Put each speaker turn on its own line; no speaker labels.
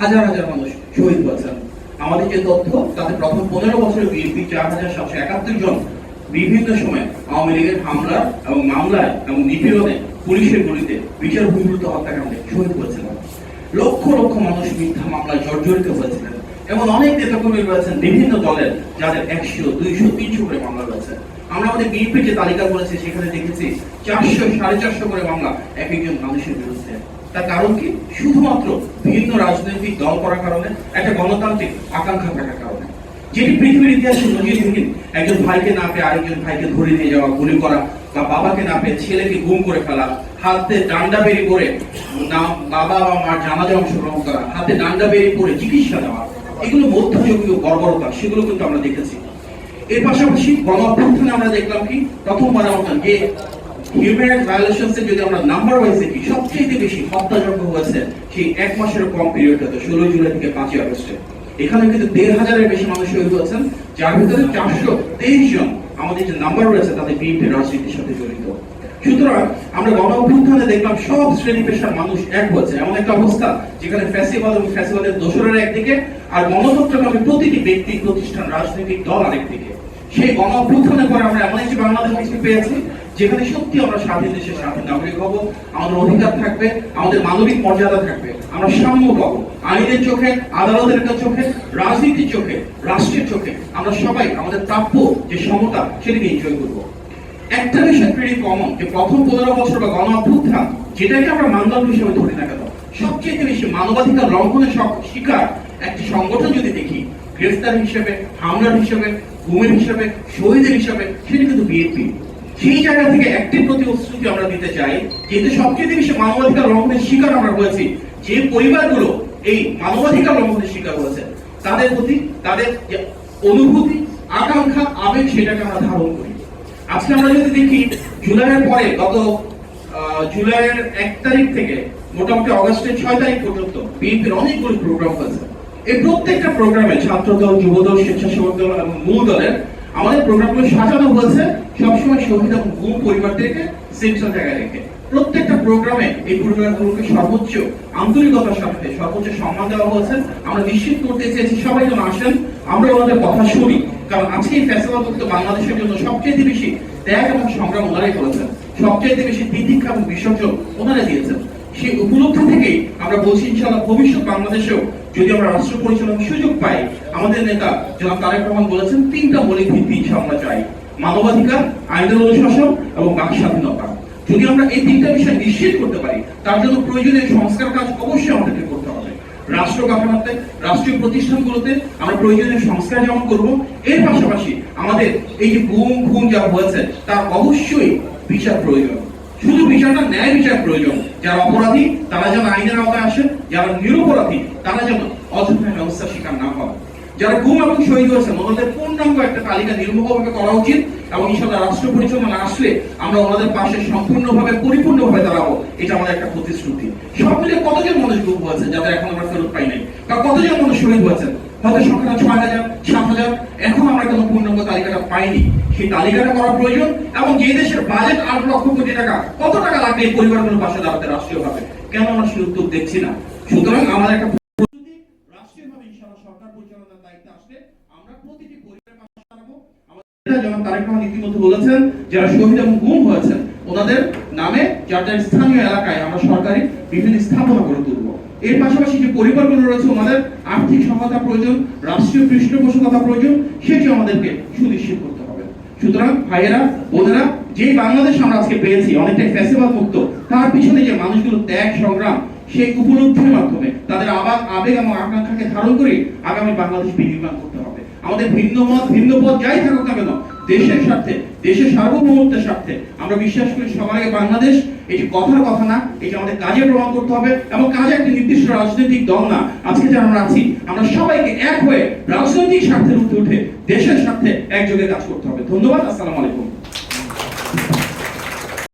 হাজার হাজার মানুষ শহীদ হয়েছেন। আমাদের যে তথ্য, তাতে প্রথম পনেরো বছরে বিএনপি চার হাজার সাতশো একাত্তর জন বিভিন্ন সময় আওয়ামী লীগের হামলা এবং মামলায় এবং নিপীড়নে পুলিশের গুলিতে বিচার বহির্ভূত হত্যাকাণ্ডে শহীদ হয়েছিলেন লক্ষ লক্ষ মানুষ মিথ্যা মামলায় জর্জরিত হয়েছিলেন এমন অনেক নেতাকর্মী রয়েছেন বিভিন্ন দলের, যাদের একশো, দুইশো, তিনশো করে মামলা রয়েছে। আমরা আমাদের বিএনপির যে তালিকা করেছি, সেখানে দেখেছি চারশো, সাড়ে চারশো করে মামলা এক একজন মানুষের বিরুদ্ধে। তার কারণ কি? শুধুমাত্র ভিন্ন রাজনৈতিক দল করার কারণে, একটা গণতান্ত্রিক আকাঙ্ক্ষা থাকার কারণে। যেটি পৃথিবীর ইতিহাসে নজিরবিহীন একজন ভাইকে না পেয়ে আরেকজন ভাইকে ধরে নিয়ে যাওয়া, গুলি করা, বা বাবাকে না পেয়ে ছেলেকে গুম করে ফেলা, হাতে ডান্ডা বেরি করে না, বাবা বা মার জানাজা অংশগ্রহণ করা, হাতে ডান্ডা বেরি করে চিকিৎসা দেওয়া, এগুলো মধ্যযুগীয় বর্বরতা, সেগুলো কিন্তু আমরা দেখেছি। এর পাশাপাশি গণ অভ্যুত্থানে আমরা দেখলাম কি? প্রথমবার মতন যে হিউম্যান রাইটস যদি আমরা নাম্বার ওয়াইজ দেখি সবচেয়ে বেশি হত্যাযজ্ঞ হয়েছে সেই এক মাসের কম পিরিয়ডটাতে জুলাই থেকে পাঁচই আগস্টে। এখানে কিন্তু দেড় হাজারের বেশি মানুষ শহীদ হয়েছেন, যার ভিতরে চারশো তেইশ জন আমাদের যে নাম্বার রয়েছে তাদের রাজনীতির সাথে জড়িত। সুতরাং আমরা গণ অভ্যুত্থানে দেখলাম সব শ্রেণি পেশার মানুষ এক হচ্ছে এমন একটা অবস্থা যেখানে ফ্যাসিবাদ এবং ফ্যাসিবাদের একদিকে আর গণতন্ত্রকামী প্রতিটি ব্যক্তি, প্রতিষ্ঠান, রাজনৈতিক দল আরেকদিকে। সেই গণ অভ্যুত্থানের পরে আমরা এমন একটি বাংলাদেশ দেখতে পেয়েছি, যেখানে সত্যি আমরা স্বাধীন দেশের স্বাধীন নাগরিক হব, আমাদের অধিকার থাকবে, আমাদের মানবিক মর্যাদা থাকবে। আমরা সাম্য পাবো। আইনের চোখে, আদালতের চোখে, রাজনীতির চোখে, রাষ্ট্রের চোখে আমরা সবাই আমাদের প্রাপ্য যে সমতা সেটাকে এনজয় করব। একটা বিষয় প্রিটি কমন যে প্রথম পনেরো বছর বা গণ অভ্যুত্থান যেটাকে আমরা মানদণ্ড হিসেবে ধরে না কেন সবচেয়ে বেশি মানবাধিকার লঙ্ঘনের শিকার একটি সংগঠন যদি দেখি, গ্রেফতার হিসেবে, হামলার হিসেবে গুমের হিসেবে, শহীদের হিসেবে, সেটা কিন্তু বিএনপি সেই জায়গা থেকে একটি প্রতিশ্রুতি আমরা দিতে চাই যেহেতু সবচেয়ে বেশি মানবাধিকার লঙ্ঘনের শিকার আমরা হয়েছি, যে পরিবারগুলো এই মানবাধিকার লঙ্ঘনের শিকার হয়েছে, তাদের প্রতি, তাদের অনুভূতি, আকাঙ্ক্ষা, আবেগ, সেটাকে আমরা ধারণ করি। আজকে আমরা যদি দেখি, জুলাইয়ের পরে, গত জুলাইয়ের এক তারিখ থেকে, মোটামুটি অগস্টের ছয় তারিখ পর্যন্ত বিএনপির অনেকগুলো প্রোগ্রাম হয়েছে। এই প্রত্যেকটা প্রোগ্রামে ছাত্র দল যুব দল স্বেচ্ছাসেবক দল এবং মূল দলের আমাদের প্রোগ্রামগুলো সাজানো হয়েছে। সবসময় শহীদ এবং গুম পরিবারদেরকে সেন্ট্রাল জায়গায় রেখে। প্রত্যেকটা প্রোগ্রামে এই পরিবারগুলোকে সর্বোচ্চ আন্তরিকতার সাথে, সর্বোচ্চ সম্মান দেওয়া হয়েছে। আমরা নিশ্চিত করতে চেয়েছি, সবাই যেন আসেন। আমরা ওনাদের কথা শুনি। কারণ আজকে এই মুক্ত বাংলাদেশের জন্য সবচেয়ে বেশি ত্যাগ এবং সংগ্রাম ওনারাই করেছেন। সবচেয়ে বেশি তিতিক্ষা এবং বিসর্জন ওনারা দিয়েছেন। সেই উপলব্ধি থেকেই আমরা বলছি, ইনশাআল্লাহ ভবিষ্যৎ বাংলাদেশেও যদি আমরা রাষ্ট্র পরিচালনার সুযোগ পাই, আমাদের নেতা জনাব তারেক রহমান বলেছেন, তিনটা মৌলিক ভিত্তি ইনশাআল্লাহ আমরা চাই। মানবাধিকার আইনের অনুশাসন এবং বাক স্বাধীনতা। যদি আমরা এই তিনটা বিষয় নিশ্চিত করতে পারি, তার জন্য প্রয়োজনীয় সংস্কার কাজ অবশ্যই আমাদেরকে করতে হবে। রাষ্ট্র কাঠামোতে, রাষ্ট্রীয় প্রতিষ্ঠানগুলোতে আমরা প্রয়োজনীয় সংস্কার যেমন করব, এর পাশাপাশি আমাদের এই যে গুম, খুন যা হয়েছে, তার অবশ্যই বিচার প্রয়োজন। শুধু বিচারটা ন্যায় বিচার প্রয়োজন। যারা অপরাধী, তারা যেন আইনের আওতায় আসে। যারা নিরপরাধী, তারা যেন অযথা ব্যবস্থার শিকার না হয়। যারা গুম এবং শহীদ হয়েছেন ওনাদের পূর্ণাঙ্গ একটা তালিকা নির্মুখভাবে করা উচিত এবং ইনশাল্লাহ রাষ্ট্র পরিচালনা আসলে আমরা ওনাদের পাশে সম্পূর্ণভাবে, পরিপূর্ণভাবে দাঁড়াবো। এটা আমাদের একটা প্রতিশ্রুতি। সব মিলে কতজন মানুষ গুম হয়েছে যাদের এখন আমরা ফেরত পাই নাই? বা কতজন মানুষ শহীদ হয়েছেন? হয়তো সংখ্যাটা ছয় হাজার সাত হাজার এখন আমরা কোনো পূর্ণাঙ্গ তালিকাটা পাইনি। সেই তালিকাটা করা প্রয়োজন এবং যে দেশের বাজেট আট লক্ষ কোটি টাকা, কত টাকা লাগবে এই পরিবারগুলোর পাশে দাঁড়াতে রাষ্ট্রীয়ভাবে? কেন আমরা সেই উত্তর দেখছি না। সুতরাং আমাদের একটা আমরা যেমন বলেছেন, যারা শহীদ এবং গুম হয়েছেন, ওনাদের নামে যার যার স্থানীয় এলাকায় আমরা সরকারি বিভিন্ন স্থাপনা করে তুলব। এর পাশাপাশি যে পরিবারগুলো রয়েছে ওনাদের আর্থিক সহায়তা প্রয়োজন, রাষ্ট্রীয় পৃষ্ঠপোষকতা প্রয়োজন সেটি আমাদেরকে সুনিশ্চিত করতে হবে। সুতরাং ভাইয়েরা, বোনেরা যে বাংলাদেশ আমরা আজকে পেয়েছি, অনেকটাই ফ্যাসিবাদ মুক্ত তার পিছনে যে মানুষগুলো ত্যাগ, সংগ্রাম, সেই উপলব্ধির মাধ্যমে তাদের আবেগ আবেগ এবং আকাঙ্ক্ষাকে ধারণ করে আগামী বাংলাদেশ বিনির্মাণ করতে হবে। আমাদের ভিন্ন মত, ভিন্ন পথ যাই থাকুক না কেন, দেশের স্বার্থে দেশের সার্বভৌমত্বের স্বার্থে আমরা বিশ্বাস করি সবার আগে বাংলাদেশ, এটি কথার কথা না, এটি আমাদের কাজে প্রমাণ করতে হবে এবং কাজে একটি নির্দিষ্ট রাজনৈতিক দল না। আজকে যারা আমরা আছি, আমরা সবাইকে এক হয়ে রাজনৈতিক স্বার্থের উঠে উঠে দেশের স্বার্থে একযোগে কাজ করতে হবে। ধন্যবাদ, আসসালামু আলাইকুম।